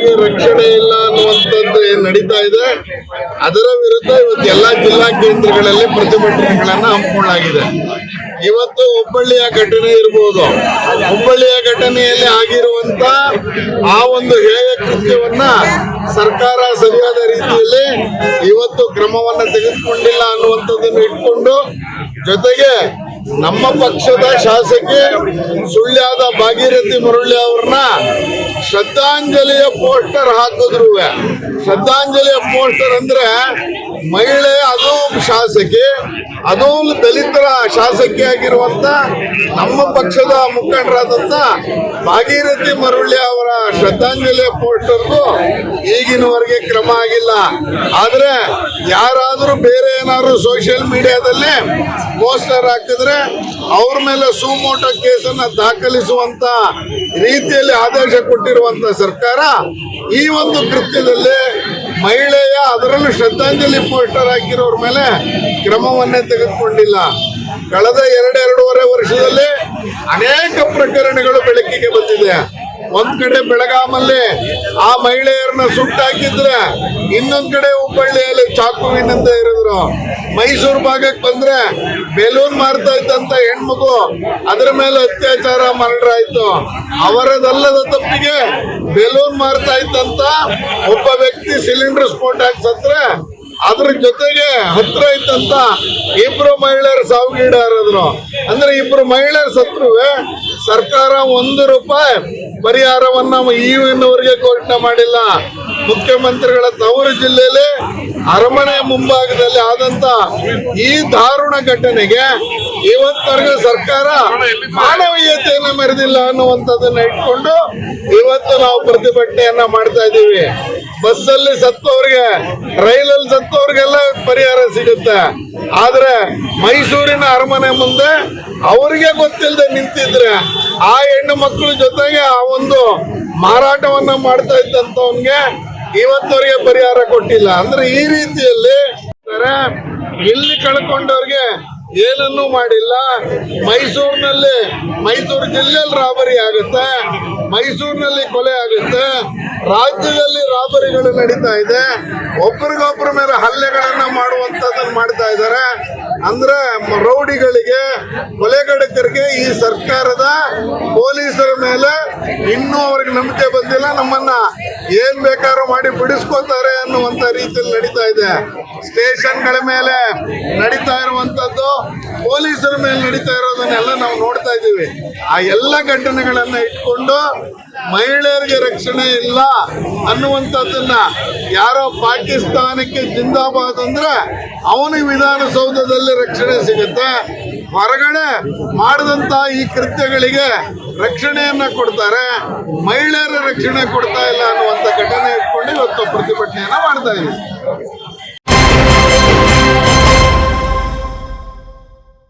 ಮಹಿಳೆಯರಿಗೆ ರಕ್ಷಣೆ ಇಲ್ಲ ಅನ್ನುವಂಥದ್ದು ಏನ್ ನಡೀತಾ ಇದೆ, ಅದರ ವಿರುದ್ಧ ಇವತ್ತು ಎಲ್ಲಾ ಜಿಲ್ಲಾ ಕೇಂದ್ರಗಳಲ್ಲಿ ಪ್ರತಿಭಟನೆಗಳನ್ನ ಹಮ್ಮಿಕೊಳ್ಳಲಾಗಿದೆ. ಇವತ್ತು ಹುಬ್ಬಳ್ಳಿಯ ಘಟನೆ ಇರಬಹುದು ಹುಬ್ಬಳ್ಳಿಯ ಘಟನೆಯಲ್ಲಿ ಆಗಿರುವಂತ ಆ ಒಂದು ಹೇಯ ಕೃತ್ಯವನ್ನ ಸರ್ಕಾರ ಸರಿಯಾದ ರೀತಿಯಲ್ಲಿ ಇವತ್ತು ಕ್ರಮವನ್ನ ತೆಗೆದುಕೊಂಡಿಲ್ಲ ಅನ್ನುವಂಥದ್ದನ್ನು ಇಟ್ಕೊಂಡು ಜೊತೆಗೆ ನಮ್ಮ ಪಕ್ಷದ ಶಾಸಕಿ ಸುಳ್ಯದ ಭಾಗೀರಥಿ ಮುರಳಿ ಅವ್ರನ್ನ ಶ್ರದ್ಧಾಂಜಲಿಯ ಪೋಸ್ಟರ್ ಹಾಕಿದ್ರು ಶ್ರದ್ಧಾಂಜಲಿಯ ಪೋಸ್ಟರ್ ಅಂದ್ರೆ ಮಹಿಳೆ ಅದು ಶಾಸಕಿ, ಅದು ದಲಿತರ ಶಾಸಕಿ ಆಗಿರುವಂತ ನಮ್ಮ ಪಕ್ಷದ ಮುಖಂಡರಾದಂತ ಭಾಗೀರಥಿ ಮರುಳ್ಳಿ ಅವರ ಶ್ರದ್ಧಾಂಜಲಿ ಪೋಸ್ಟರ್ಗೂ ಈಗಿನವರೆಗೆ ಕ್ರಮ ಆಗಿಲ್ಲ. ಆದ್ರೆ ಯಾರಾದರೂ ಬೇರೆ ಏನಾದ್ರು ಸೋಷಿಯಲ್ ಮೀಡಿಯಾದಲ್ಲಿ ಪೋಸ್ಟರ್ ಹಾಕಿದ್ರೆ ಅವ್ರ ಮೇಲೆ ಸುಮೋಟೋ ಕೇಸನ್ನ ದಾಖಲಿಸುವಂತ ರೀತಿಯಲ್ಲಿ ಆದೇಶ ಕೊಟ್ಟಿರುವಂತ ಸರ್ಕಾರ ಈ ಒಂದು ಕೃತ್ಯದಲ್ಲಿ ಮಹಿಳೆಯ ಅದರಲ್ಲೂ ಶ್ರದ್ಧಾಂಜಲಿ ಪೋಸ್ಟರ್ ಹಾಕಿರೋರ ಮೇಲೆ ಕ್ರಮವನ್ನೇ ತೆಗೆದುಕೊಂಡಿಲ್ಲ. ಕಳೆದ ಎರಡೆರಡೂವರೆ ವರ್ಷದಲ್ಲಿ ಅನೇಕ ಪ್ರಕರಣಗಳು ಬೆಳಕಿಗೆ ಬಂದಿದೆ. ಒಂದ್ ಕಡೆ ಬೆಳಗಾಮಲ್ಲಿ ಆ ಮಹಿಳೆಯರನ್ನ ಸುಟ್ಟಾಕಿದ್ರೆ ಇನ್ನೊಂದ್ ಕಡೆ ಹುಬ್ಬಳ್ಳಿಯಲ್ಲಿ ಚಾಕುವಿನಿಂದ ಇರಿದ್ರು. ಮೈಸೂರು ಭಾಗಕ್ಕೆ ಬಂದ್ರೆ ಬೆಲೂನ್ ಮಾರ್ತಾ ಇದ್ದಂತ ಹೆಣ್ಮಗು ಅದರ ಮೇಲೆ ಅತ್ಯಾಚಾರ ಮರ್ಡರ್ ಆಯ್ತು. ಅವರದಲ್ಲದ ತಪ್ಪಿಗೆ ಬೆಲೂನ್ ಮಾರ್ತಾ ಇದ್ದಂತ ಒಬ್ಬ ವ್ಯಕ್ತಿ ಸಿಲಿಂಡರ್ ಸ್ಫೋಟ ಆಗಿ ಸತ್ರೆ ಅದ್ರ ಜೊತೆಗೆ ಹತ್ರ ಇದ್ದಂತ ಇಬ್ರು ಮಹಿಳೆಯರು ಸಾವಿಗೀಡಾರದ್ರು. ಅಂದ್ರೆ ಇಬ್ರು ಮಹಿಳೆಯರು ಸತ್ರುವೆ ಸರ್ಕಾರ ಒಂದು ರೂಪಾಯಿ ಪರಿಹಾರವನ್ನ ಈಗಿನವರೆಗೆ ಘೋಷಣೆ ಮಾಡಿಲ್ಲ. ಮುಖ್ಯಮಂತ್ರಿಗಳ ತವರು ಜಿಲ್ಲೆಯಲ್ಲಿ ಅರಮನೆ ಮುಂಭಾಗದಲ್ಲಿ ಆದಂತ ಈ ದಾರುಣ ಘಟನೆಗೆ ಇವತ್ತರೆಗೂ ಸರ್ಕಾರ ಮಾನವೀಯತೆಯನ್ನು ಮೆರೆದಿಲ್ಲ ಅನ್ನುವಂಥದ್ದನ್ನ ಇಟ್ಕೊಂಡು ಇವತ್ತು ನಾವು ಪ್ರತಿಭಟನೆಯನ್ನ ಮಾಡ್ತಾ ಇದ್ದೀವಿ. ಬಸ್ಸಲ್ಲಿ ಸತ್ತವ್ರಿಗೆ, ರೈಲಲ್ಲಿ ಸತ್ತವ್ರಿಗೆಲ್ಲ ಪರಿಹಾರ ಸಿಗುತ್ತೆ. ಆದ್ರೆ ಮೈಸೂರಿನ ಅರಮನೆ ಮುಂದೆ ಅವರಿಗೆ ಗೊತ್ತಿಲ್ಲದೆ ನಿಂತಿದ್ರೆ ಆ ಹೆಣ್ಣು ಮಕ್ಕಳ ಜೊತೆಗೆ ಆ ಒಂದು ಮಾರಾಟವನ್ನ ಮಾಡ್ತಾ ಇದ್ದಂತವನ್ಗೆ ಇವತ್ತವರೆಗೆ ಪರಿಹಾರ ಕೊಟ್ಟಿಲ್ಲ. ಅಂದ್ರೆ ಈ ರೀತಿಯಲ್ಲಿ ಇಲ್ಲಿ ಕಳ್ಕೊಂಡವ್ರಿಗೆ ಏನನ್ನೂ ಮಾಡಿಲ್ಲ. ಮೈಸೂರಿನಲ್ಲಿ ಮೈಸೂರು ಜಿಲ್ಲೆಯಲ್ಲಿ ರಾಬರಿ ಆಗುತ್ತೆ. ಮೈಸೂರಿನಲ್ಲಿ ಕೊಲೆ ಆಗುತ್ತೆ. ರಾಜ್ಯದಲ್ಲಿ ರಾಬರಿಗಳು ನಡೀತಾ ಇದೆ. ಒಬ್ಬರಿಗೊಬ್ಬರ ಮೇಲೆ ಹಲ್ಲೆಗಳನ್ನ ಮಾಡುವಂತದನ್ನ ಮಾಡ್ತಾ ಇದ್ದಾರೆ. ಅಂದ್ರೆ ರೌಡಿಗಳಿಗೆ ಕೊಲೆಗಡಕರಿಗೆ ಈ ಸರ್ಕಾರದ ಪೊಲೀಸರ ಮೇಲೆ ಇನ್ನೂ ಅವ್ರಿಗೆ ನಂಬಿಕೆ ಬಂದಿಲ್ಲ. ನಮ್ಮನ್ನ ಏನ್ ಬೇಕಾದ್ರೂ ಮಾಡಿ ಬಿಡಿಸ್ಕೋತಾರೆ ಅನ್ನುವಂತ ರೀತಿಯಲ್ಲಿ ನಡೀತಾ ಇದೆ. ಸ್ಟೇಷನ್ಗಳ ಮೇಲೆ ನಡೀತಾ ಇರುವಂತದ್ದು ಪೊಲೀಸರ ಮೇಲೆ ನಡೀತಾ ಇರೋದನ್ನೆಲ್ಲ ನಾವು ನೋಡ್ತಾ ಇದ್ದೀವಿ. ಆ ಎಲ್ಲ ಘಟನೆಗಳನ್ನ ಇಟ್ಕೊಂಡು ಮಹಿಳೆಯರಿಗೆ ರಕ್ಷಣೆ ಇಲ್ಲ ಅನ್ನುವಂಥದ್ದನ್ನ ಯಾರೋ ಪಾಕಿಸ್ತಾನಕ್ಕೆ ಜಿಂದಾಬಾದ್ ಅಂದ್ರೆ ಅವನಿಗೆ ವಿಧಾನಸೌಧದಲ್ಲಿ ರಕ್ಷಣೆ ಸಿಗುತ್ತೆ. ಹೊರಗಡೆ ಮಾಡಿದಂತ ಈ ಕೃತ್ಯಗಳಿಗೆ ರಕ್ಷಣೆಯನ್ನ ಕೊಡ್ತಾರೆ. ಮಹಿಳೆಯರ ರಕ್ಷಣೆ ಕೊಡ್ತಾ ಇಲ್ಲ ಅನ್ನುವಂಥ ಘಟನೆ ಇಟ್ಕೊಂಡು ಇವತ್ತು ಪ್ರತಿಭಟನೆಯನ್ನ ಮಾಡ್ತಾ ಇದ್ದೀವಿ.